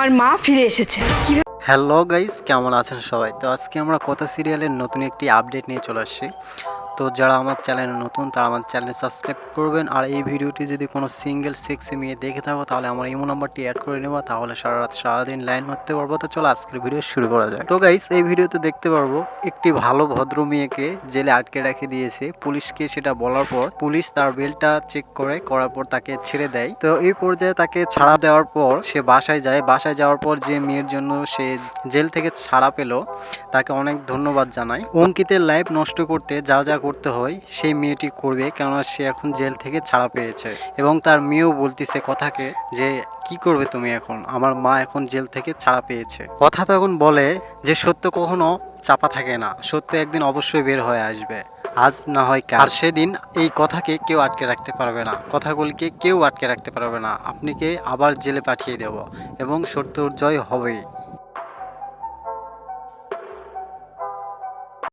আমার মা ফিরে এসেছে। হ্যালো গাইস কেমন আছেন সবাই? তো আজকে আমরা কথা সিরিয়ালের নতুন একটি আপডেট নিয়ে চলে আসছি। তো যারা আমার চ্যানেলে নতুন, তারা আমার চ্যানেল সাবস্ক্রাইব করবেন। আর এই ভিডিওটি যদি কোনো সিঙ্গেল সেক্সি মেয়ে দেখে থাকো, তাহলে আমার ইমো নাম্বারটি অ্যাড করে নেব। তাহলে সারা রাত সারাদিন লাইন মারতে পারব। তো চলো আজকের ভিডিও শুরু করা যায় তো গাইস এই ভিডিওতে দেখতে পারব একটি ভালো ভদ্র মেয়েকে জেলে আটকে রেখে দিয়েছে পুলিশকে সেটা বলার পর। পুলিশ তার বেলটা চেক করে, করার পর তাকে ছেড়ে দেয়। তো এই পর্যায়ে তাকে ছাড়া দেওয়ার পর সে বাসায় যায়। বাসায় যাওয়ার পর যে মেয়ের জন্য সে জেল থেকে ছাড়া পেল, তাকে অনেক ধন্যবাদ জানায়। অঙ্কিতের লাইফ নষ্ট করতে যা যা করতে হয়, সেই মেয়েটি করবে কেননা সে এখন জেল থেকে ছাড়া পেয়েছে। এবং তার মেয়েও বলতেছে কথাকে যে, কি করবে তুমি এখন? আমার মা এখন জেল থেকে ছাড়া পেয়েছে। কথা তখন বলে যে, সত্য কখনো চাপা থাকে না। সত্য একদিন অবশ্যই বের হয়ে আসবে। আজ না হয় কাল। আর সেদিন এই কথাকে কেউ আটকে রাখতে পারবে না। কথাগুলিকে কেউ আটকে রাখতে পারবে না। আপনাকে আবার জেলে পাঠিয়ে দেব এবং সত্যর জয় হবেই।